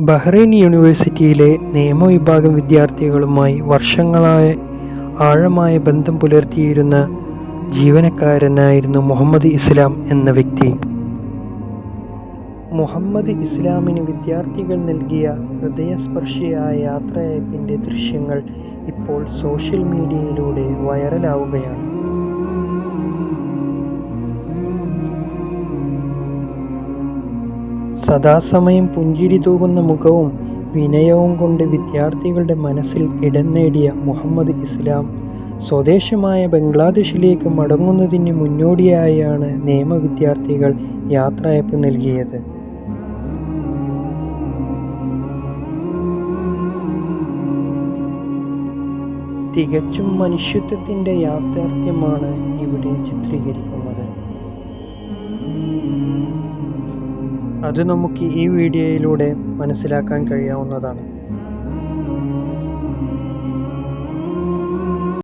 Bahrain യൂണിവേഴ്സിറ്റിയിലെ നിയമവിഭാഗം വിദ്യാർത്ഥികളുമായി വർഷങ്ങളായി ആഴമായ ബന്ധം പുലർത്തിയിരുന്ന ജീവനക്കാരനായിരുന്നു മുഹമ്മദ് ഇസ്ലാം എന്ന വ്യക്തി. മുഹമ്മദ് ഇസ്ലാമിന് വിദ്യാർത്ഥികൾ നൽകിയ ഹൃദയസ്പർശിയായ യാത്രയപ്പിന്റെ ദൃശ്യങ്ങൾ ഇപ്പോൾ സോഷ്യൽ മീഡിയയിലൂടെ വൈറലാവുകയാണ്. സദാസമയം പുഞ്ചിരി തൂകുന്ന മുഖവും വിനയവും കൊണ്ട് വിദ്യാർത്ഥികളുടെ മനസ്സിൽ ഇടം നേടിയ മുഹമ്മദ് ഇസ്ലാം സ്വദേശമായ ബംഗ്ലാദേശിലേക്ക് മടങ്ങുന്നതിന് മുന്നോടിയായാണ് നിയമ വിദ്യാർത്ഥികൾ യാത്രയപ്പ് നൽകിയത്. തികച്ചും മനുഷ്യത്വത്തിന്റെ യാഥാർത്ഥ്യമാണ് ഇവിടെ ചിത്രീകരിക്കുന്നത്. അത് നമുക്ക് ഈ വീഡിയോയിലൂടെ മനസ്സിലാക്കാൻ കഴിയാവുന്നതാണ്.